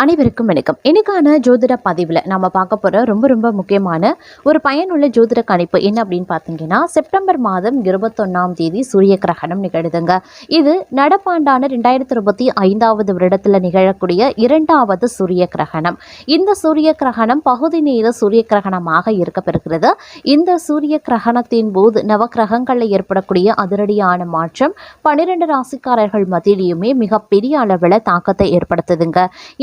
அனைவருக்கும் வணக்கம். இன்னைக்கான ஜோதிட பதிவில் நம்ம பார்க்க போகிற ரொம்ப ரொம்ப முக்கியமான ஒரு பயனுள்ள ஜோதிட கணிப்பு என்ன அப்படின்னு பார்த்தீங்கன்னா செப்டம்பர் மாதம் இருபத்தொன்னாம் தேதி சூரிய கிரகணம் நிகழுதுங்க. இது நடப்பாண்டான ரெண்டாயிரத்தி இருபத்தி ஐந்தாவது வருடத்தில் நிகழக்கூடிய இரண்டாவது சூரிய கிரகணம். இந்த சூரிய கிரகணம் பகுதி நேர சூரிய கிரகணமாக இருக்கப்பெறுகிறது. இந்த சூரிய கிரகணத்தின் போது நவக்கிரகங்களில் ஏற்படக்கூடிய அதிரடியான மாற்றம் பன்னிரெண்டு ராசிக்காரர்கள் மத்தியிலையுமே மிகப்பெரிய அளவில் தாக்கத்தை ஏற்படுத்துதுங்க.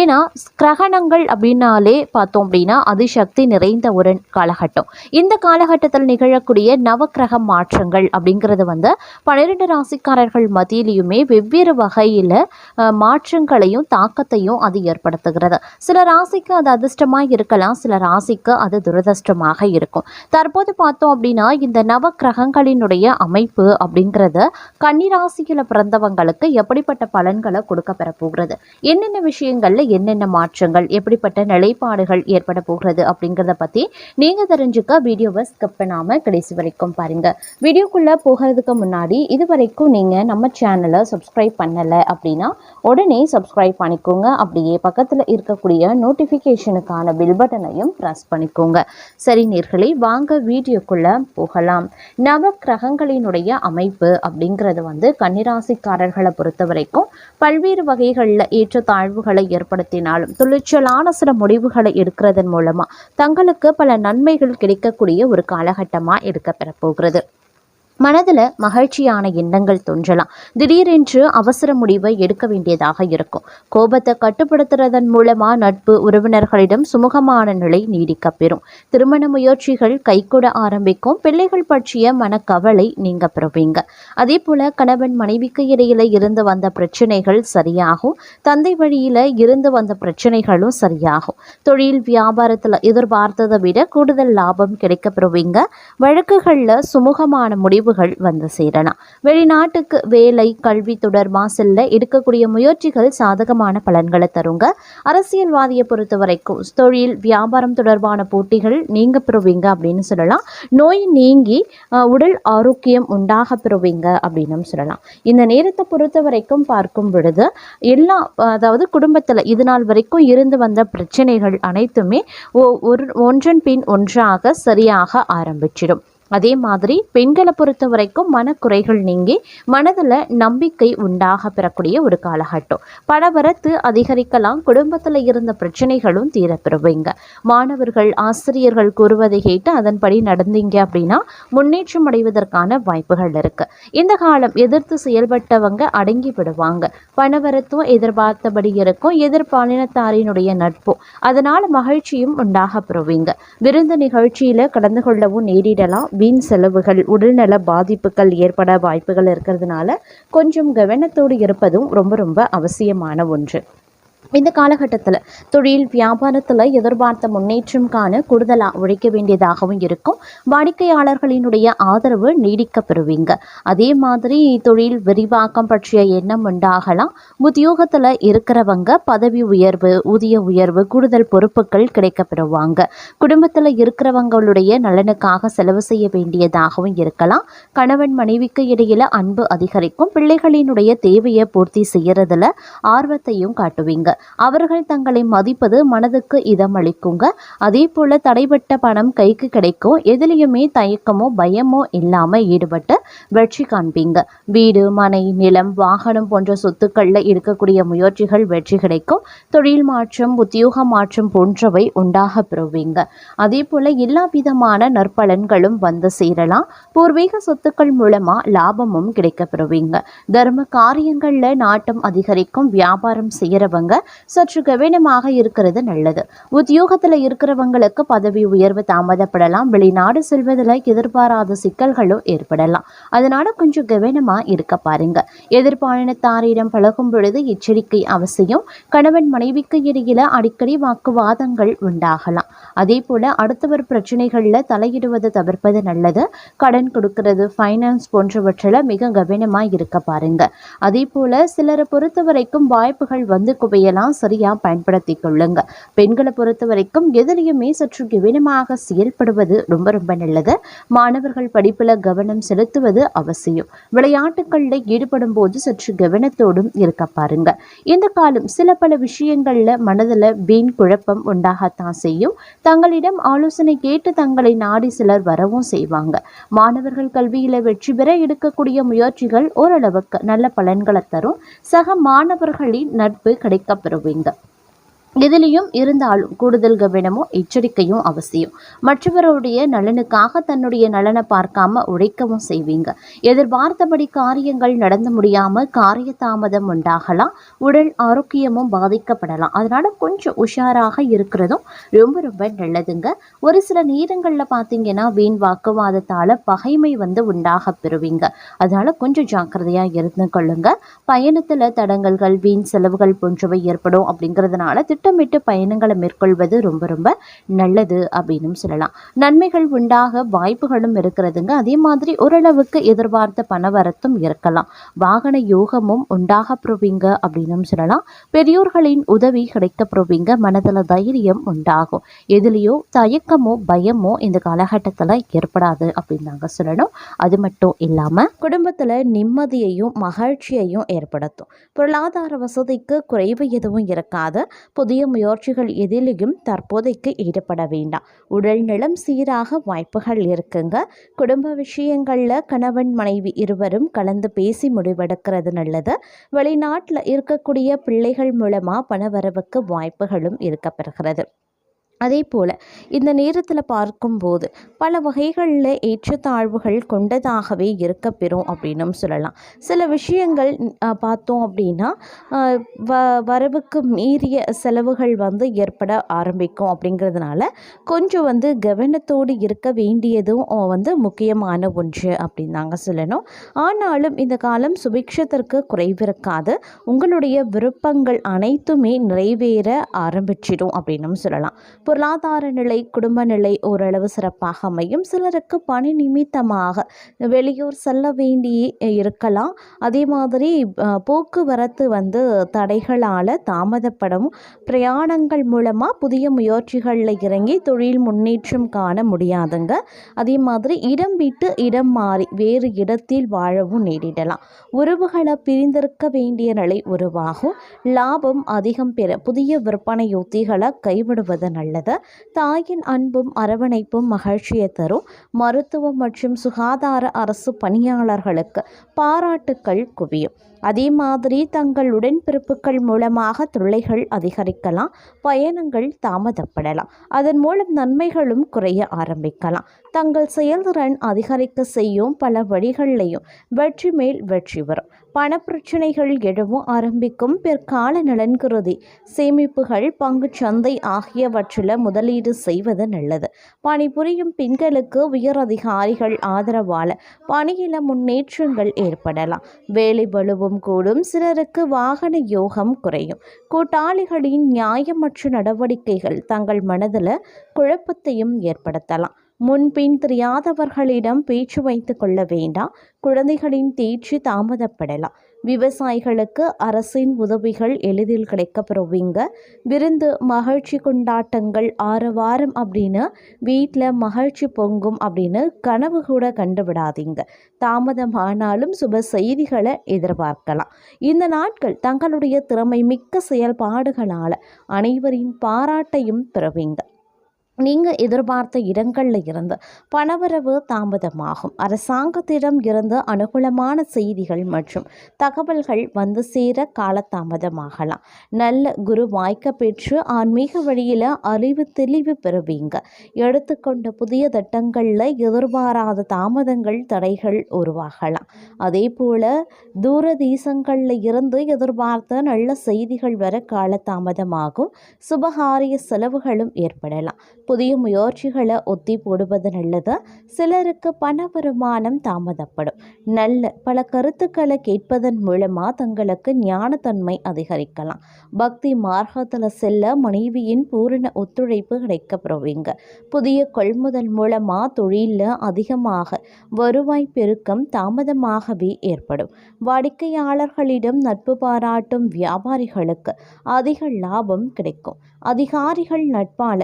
ஏன்னா கிரகணங்கள் அப்படின்னாலே பார்த்தோம் அப்படின்னா அதிசக்தி நிறைந்த ஒரு காலகட்டம். இந்த காலகட்டத்தில் நிகழக்கூடிய நவக்கிரக மாற்றங்கள் அப்படிங்கிறது வந்து பன்னிரெண்டு ராசிக்காரர்கள் மத்தியிலையுமே வெவ்வேறு வகையில் மாற்றங்களையும் தாக்கத்தையும் அது ஏற்படுத்துகிறது. சில ராசிக்கு அது அதிர்ஷ்டமாக இருக்கலாம் சில ராசிக்கு அது துரதிர்ஷ்டமாக இருக்கும். தற்போது பார்த்தோம் அப்படின்னா இந்த நவக்கிரகங்களினுடைய அமைப்பு அப்படிங்கிறது கன்னிராசியில் பிறந்தவங்களுக்கு எப்படிப்பட்ட பலன்களை கொடுக்க பெற போகிறது? என்னென்ன விஷயங்கள்ல என்னென்ன மாற்றங்கள் எப்படிப்பட்ட நிலைப்பாடுகள் ஏற்பட போகிறது அப்படிங்கிறத பற்றி நீங்கள் தெரிஞ்சுக்க வீடியோவை ஸ்கிப் பண்ணாமல் கடைசி வரைக்கும் பாருங்கள் வீடியோக்குள்ளே போகிறதுக்கு முன்னாடி இது வரைக்கும் நீங்கள் நம்ம சேனலை சப்ஸ்கிரைப் பண்ணலை அப்படின்னா உடனே சப்ஸ்கிரைப் பண்ணிக்கோங்க. அப்படியே பக்கத்தில் இருக்கக்கூடிய நோட்டிஃபிகேஷனுக்கான பில் பட்டனையும் ப்ரெஸ் பண்ணிக்கோங்க. சரி நேர்களை வாங்க வீடியோக்குள்ளே போகலாம். நவ கிரகங்களினுடைய அமைப்பு அப்படிங்கிறது வந்து கன்னிராசிக்காரர்களை பொறுத்த வரைக்கும் பல்வேறு வகைகளில் ஏற்ற தாழ்வுகளை ஏற்படுத்தி ஏற்படுத்தினாலும் துணிச்சலான சில முடிவுகளை எடுக்கிறதன் மூலமா தங்களுக்கு பல நன்மைகள் கிடைக்கக்கூடிய ஒரு காலகட்டமாக இருக்க பெறப்போகிறது மனதில் மகிழ்ச்சியான எண்ணங்கள் தோன்றலாம். திடீரென்று அவசர முடிவை எடுக்க வேண்டியதாக இருக்கும். கோபத்தை கட்டுப்படுத்துறதன் மூலமாக நட்பு உறவினர்களிடம் சுமூகமான நிலை நீடிக்க பெறும். திருமண முயற்சிகள் கைகூட ஆரம்பிக்கும். பிள்ளைகள் பற்றிய மனக்கவலை நீங்க பெறுவீங்க. அதே போல கணவன் மனைவிக்கு இடையில இருந்து வந்த பிரச்சனைகள் சரியாகும். தந்தை வழியில இருந்து வந்த பிரச்சனைகளும் சரியாகும். தொழில் வியாபாரத்தில் எதிர்பார்த்ததை விட கூடுதல் லாபம் கிடைக்க பெறுவீங்க. வழக்குகளில் சுமூகமான முடிவு முடிவுகள் வந்து சேரலாம். வெளிநாட்டுக்கு வேலை கல்வி தொடர்பாக செல்ல எடுக்கக்கூடிய முயற்சிகள் சாதகமான பலன்களை தருங்க. அரசியல்வாதியை பொறுத்த வரைக்கும் தொழில் வியாபாரம் தொடர்பான போட்டிகள் நீங்க பெறுவீங்க அப்படின்னு சொல்லலாம். நோய் நீங்கி உடல் ஆரோக்கியம் உண்டாக பெறுவீங்க அப்படின்னு சொல்லலாம். இந்த நேரத்தை பொறுத்த வரைக்கும் பார்க்கும் பொழுது எல்லா அதாவது குடும்பத்தில் இது நாள் வரைக்கும் இருந்து வந்த பிரச்சனைகள் அனைத்துமே ஒ- ஒரு ஒன்றன் பின் ஒன்றாக சரியாக ஆரம்பிச்சிடும். அதே மாதிரி பெண்களை பொறுத்த வரைக்கும் மனக்குறைகள் நீங்கி மனதில் நம்பிக்கை உண்டாக பெறக்கூடிய ஒரு காலகட்டம். பணவரத்து அதிகரிக்கலாம் குடும்பத்தில் இருந்த பிரச்சனைகளும் தீர பெறுவீங்க மாணவர்கள் ஆசிரியர்கள் கூறுவதை கேட்டு அதன்படி நடந்தீங்க அப்படின்னா முன்னேற்றம் அடைவதற்கான வாய்ப்புகள் இருக்கு. இந்த காலம் எதிர்த்து செயல்பட்டவங்க அடங்கி விடுவாங்க. பணவரத்தும் எதிர்பார்த்தபடி இருக்கும். எதிர்பாலினத்தாரினுடைய நட்பும் அதனால் மகிழ்ச்சியும் உண்டாக பெறுவீங்க. விருந்து நிகழ்ச்சியில் கலந்து கொள்ளவும் நேரிடலாம். வீண் செலவுகள் உடல்நல பாதிப்புகள் ஏற்பட வாய்ப்புகள் இருக்கிறதுனால கொஞ்சம் கவனத்தோடு இருப்பதும் ரொம்ப ரொம்ப அவசியமான ஒன்று. இந்த காலகட்டத்தில் தொழில் வியாபாரத்தில் எதிர்பார்த்த முன்னேற்றம் காண கூடுதலாக உழைக்க வேண்டியதாகவும் இருக்கும். வாடிக்கையாளர்களினுடைய ஆதரவு நீடிக்க பெறுவீங்க. அதே மாதிரி தொழில் விரிவாக்கம் பற்றிய எண்ணம் உண்டாகலாம். உத்தியோகத்தில் இருக்கிறவங்க பதவி உயர்வு ஊதிய உயர்வு கூடுதல் பொறுப்புகள் கிடைக்க பெறுவாங்க. குடும்பத்தில் இருக்கிறவங்களுடைய நலனுக்காக செலவு செய்ய வேண்டியதாகவும் இருக்கலாம். கணவன் மனைவிக்கு இடையில அன்பு அதிகரிக்கும். பிள்ளைகளினுடைய தேவையை பூர்த்தி செய்யறதுல ஆர்வத்தையும் காட்டுவீங்க. அவர்கள் தங்களை மதிப்பது மனதுக்கு இதமளிக்குங்க. அதே போல தடைபட்ட பணம் கைக்கு கிடைக்கும் எதுலேயுமே தயக்கமோ பயமோ இல்லாம ஈடுபட்டு வெற்றி காண்பீங்க. வீடு மனை நிலம் வாகனம் போன்ற சொத்துக்கள்ல இருக்கக்கூடிய முயற்சிகள் வெற்றி கிடைக்கும். தொழில் மாற்றம் உத்தியோக மாற்றம் போன்றவை உண்டாக பெறுவீங்க. அதே போல எல்லா விதமான நற்பலன்களும் வந்து சேரலாம். பூர்வீக சொத்துக்கள் மூலமா லாபமும் கிடைக்க பெறுவீங்க. தர்ம காரியங்கள்ல நாட்டம் அதிகரிக்கும் வியாபாரம் செய்யறவங்க சற்று கவனமாக இருக்கிறது நல்லது. உத்தியோகத்துல இருக்கிறவங்களுக்கு பதவி உயர்வு தாமதப்படலாம். வெளிநாடு செல்வதில் எதிர்பாராத சிக்கல்களும் ஏற்படலாம். அதனால கொஞ்சம் கவனமா இருக்க பாருங்க. எதிர்பாலினத்தாரிடம் பழகும் பொழுது எச்சரிக்கை அவசியம். கணவன் மனைவிக்கு இடையில அடிக்கடி வாக்குவாதங்கள் உண்டாகலாம். அதே போல அடுத்தவர் பிரச்சனைகள்ல தலையிடுவதை தவிர்ப்பது நல்லது. கடன் கொடுக்கிறது ஃபைனான்ஸ் போன்றவற்றில் மிக கவனமா இருக்க பாருங்க. அதே போல சிலரை பொறுத்த வரைக்கும் வாய்ப்புகள் வந்து குவிய இதையெல்லாம் சரியாக பயன்படுத்தி கொள்ளுங்க. பெண்களை பொறுத்த வரைக்கும் எதிலையுமே சற்று கவனமாக செயல்படுவது ரொம்ப ரொம்ப நல்லது. மாணவர்கள் படிப்பில் கவனம் செலுத்துவது அவசியம். விளையாட்டுகளில் ஈடுபடும் போது சற்று கவனத்தோடும் இருக்க பாருங்க. இந்த காலம் சில பல விஷயங்களில் மனதில் வீண் குழப்பம் உண்டாகத்தான் செய்யும். தங்களிடம் ஆலோசனை கேட்டு தங்களை நாடி சிலர் வரவும் செய்வாங்க. மாணவர்கள் கல்வியில் வெற்றி பெற எடுக்கக்கூடிய முயற்சிகள் ஓரளவுக்கு நல்ல பலன்களை தரும். சக மாணவர்களின் நட்பு கிடைக்க கிடைக்கப் பெறுவீங்க எதிலையும் இருந்தாலும் கூடுதல் கவனமும் எச்சரிக்கையும் அவசியம். மற்றவருடைய நலனுக்காக தன்னுடைய நலனை பார்க்காம உழைக்கவும் செய்வீங்க. எதிர்பார்த்தபடி காரியங்கள் நடந்து முடியாம காரிய தாமதம் உண்டாகலாம். உடல் ஆரோக்கியமும் பாதிக்கப்படலாம். அதனால கொஞ்சம் உஷாராக இருக்கிறதும் ரொம்ப ரொம்ப நல்லதுங்க. ஒரு சில நேரங்களில் பார்த்தீங்கன்னா வீண் வாக்குவாதத்தால பகைமை வந்து உண்டாக பெறுவீங்க. அதனால கொஞ்சம் ஜாக்கிரதையா இருந்து கொள்ளுங்க பயணத்துல தடங்கல்கள் வீண் செலவுகள் போன்றவை ஏற்படும் அப்படிங்கிறதுனால திட்டமிட்டு பயணங்களை மேற்கொள்வது ரொம்ப ரொம்ப நல்லது அப்படின்னு சொல்லலாம். நன்மைகள் உண்டாக வாய்ப்புகளும் இருக்கிறதுங்க. அதே மாதிரி ஓரளவுக்கு எதிர்பார்த்த பணவரத்தும் இருக்கலாம். வாகன யோகமும் உண்டாக புரவிங்க அப்படின்னு சொல்லலாம். பெரியோர்களின் உதவி கிடைக்க புரவிங்க மனதில் தைரியம் உண்டாகும். எதுலேயோ தயக்கமோ பயமோ இந்த காலகட்டத்தில் ஏற்படாது அப்படின்னு நாங்கள் சொல்லணும். அது மட்டும் இல்லாமல் குடும்பத்தில் நிம்மதியையும் மகிழ்ச்சியையும் ஏற்படுத்தும். பொருளாதார வசதிக்கு குறைவு எதுவும் இருக்காது. புதிய முயற்சிகள் எதிலையும் தற்போதைக்கு ஈடுபட வேண்டாம். உடல் நலம் சீராக வாய்ப்புகள் இருக்குங்க. குடும்ப விஷயங்களில் கணவன் மனைவி இருவரும் கலந்து பேசி முடிவெடுக்கிறது நல்லது. வெளிநாட்டில் இருக்கக்கூடிய பிள்ளைகள் மூலமாக பணவரவுக்கு வாய்ப்புகளும் இருக்கப்பெறுகிறது. அதே போல் இந்த நேரத்தில் பார்க்கும்போது பல வகைகளில் ஏற்றத்தாழ்வுகள் கொண்டதாகவே இருக்க பெறும் அப்படின்னும் சொல்லலாம். சில விஷயங்கள் பார்த்தோம் அப்படின்னா வ வரவுக்கு மீறிய செலவுகள் வந்து ஏற்பட ஆரம்பிக்கும் அப்படிங்கிறதுனால கொஞ்சம் வந்து கவனத்தோடு இருக்க வேண்டியதும் வந்து முக்கியமான ஒன்று அப்படின்னு நாங்கள் சொல்லணும். ஆனாலும் இந்த காலம் சுபிக்ஷத்திற்கு குறைவிருக்காது உங்களுடைய விருப்பங்கள் அனைத்துமே நிறைவேற ஆரம்பிச்சிடும் அப்படின்னும் சொல்லலாம். பொருளாதார நிலை குடும்ப நிலை ஓரளவு சிறப்பாக அமையும். சிலருக்கு பணி நிமித்தமாக வெளியூர் செல்ல வேண்டி இருக்கலாம். அதே மாதிரி போக்குவரத்து வந்து தடைகளால் தாமதப்படும். பிரயாணங்கள் மூலமாக புதிய முயற்சிகளில் இறங்கி தொழில் முன்னேற்றம் காண முடியாதுங்க. அதே மாதிரி இடம் விட்டு இடம் மாறி வேறு இடத்தில் வாழவும் நேரிடலாம். உறவுகளை பிரிந்திருக்க வேண்டிய நிலை உருவாகும். லாபம் அதிகம் பெற புதிய விற்பனை யுத்திகளை கைவிடுவது நல்லது. தாயின் அன்பும் அரவணைப்பும் மகிழ்ச்சியை தரும். மருத்துவம் மற்றும் சுகாதார அரசு பணியாளர்களுக்கு பாராட்டுக்கள் குவியும். அதே மாதிரி தங்கள் உடன்பிறப்புகள் மூலமாக தொல்லைகள் அதிகரிக்கலாம் பயணங்கள் தாமதப்படலாம். அதன் மூலம் நன்மைகளும் குறைய ஆரம்பிக்கலாம். தங்கள் செயல்திறன் அதிகரிக்க செய்யும் பல வழிகள்லையும் வெற்றி மேல் வெற்றி வரும். பணப்பிரச்சனைகள் எழவும் ஆரம்பிக்கும் பிற்கால நலன் கருதி சேமிப்புகள் பங்குச் சந்தை ஆகியவற்றில் முதலீடு செய்வது நல்லது. பணிபுரியும் பெண்களுக்கு உயர் அதிகாரிகள் ஆதரவால் பணியில முன்னேற்றங்கள் ஏற்படலாம். வேலை வலுவும் கூடும் சிலருக்கு வாகன யோகம் குறையும். கூட்டாளிகளின் நியாயமற்ற நடவடிக்கைகள் தங்கள் மனதில் குழப்பத்தையும் ஏற்படுத்தலாம். முன்பின் தெரியாதவர்களிடம் பேச்சு வைத்து கொள்ள வேண்டாம். குழந்தைகளின் தேர்ச்சி தாமதப்படலாம். விவசாயிகளுக்கு அரசின் உதவிகள் எளிதில் கிடைக்கப்பெறுவீங்க. விருந்து மகிழ்ச்சி கொண்டாட்டங்கள் ஆரவாரம் அப்படின்னு வீட்டில் மகிழ்ச்சி பொங்கும் அப்படின்னு கனவு கூட கண்டுவிடாதீங்க. தாமதமானாலும் சுப செய்திகளை எதிர்பார்க்கலாம். இந்த நாட்கள் தங்களுடைய திறமை மிக்க செயல்பாடுகளால் அனைவரின் பாராட்டையும் பெறுவீங்க. நீங்கள் எதிர்பார்த்த இடங்களில் இருந்து பணவரவு தாமதமாகும். அரசாங்கத்திடம் இருந்து அனுகூலமான செய்திகள் மற்றும் தகவல்கள் வந்து சேர காலதாமதமாகலாம். நல்ல குரு வாய்க்க பெற்று ஆன்மீக வழியில் அறிவு தெளிவு பெறுவீங்க. எடுத்துக்கொண்ட புதிய திட்டங்களில் எதிர்பாராத தாமதங்கள் தடைகள் உருவாகலாம். அதே போல் தூர தேசங்களில் இருந்து எதிர்பார்த்த நல்ல செய்திகள் வர காலதாமதமாகும். சுபகாரிய செலவுகளும் ஏற்படலாம். புதிய முயற்சிகளை ஒத்தி போடுவது நல்லது. சிலருக்கு பண வருமானம் தாமதப்படும். நல்ல பல கருத்துக்களை கேட்பதன் மூலமாக தங்களுக்கு ஞானத்தன்மை அதிகரிக்கலாம். பக்தி மார்க்கத்தில் செல்ல மனைவியின் பூரண ஒத்துழைப்பு கிடைக்கப்படுவீங்க புதிய கொள்முதல் மூலமாக தொழிலில் அதிகமாக வருவாய் பெருக்கம் தாமதமாகவே ஏற்படும். வாடிக்கையாளர்களிடம் நட்பு பாராட்டும் வியாபாரிகளுக்கு அதிக லாபம் கிடைக்கும். அதிகாரிகள் நட்பால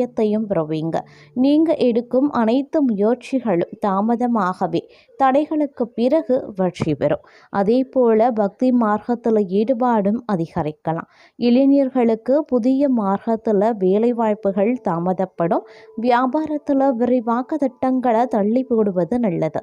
ஆதாயத்தையும் பெறுவீங்க. நீங்க எடுக்கும் அனைத்து முயற்சிகளும் தாமதமாகவே தடைகளுக்கு பிறகு வெற்றி பெறும். அதே போல பக்தி மார்க்கத்தில் ஈடுபாடும் அதிகரிக்கலாம். இளைஞர்களுக்கு புதிய மார்க்கத்தில் வேலைவாய்ப்புகள் தாமதப்படும். வியாபாரத்தில் விரிவாக்க திட்டங்களை தள்ளி போடுவது நல்லது.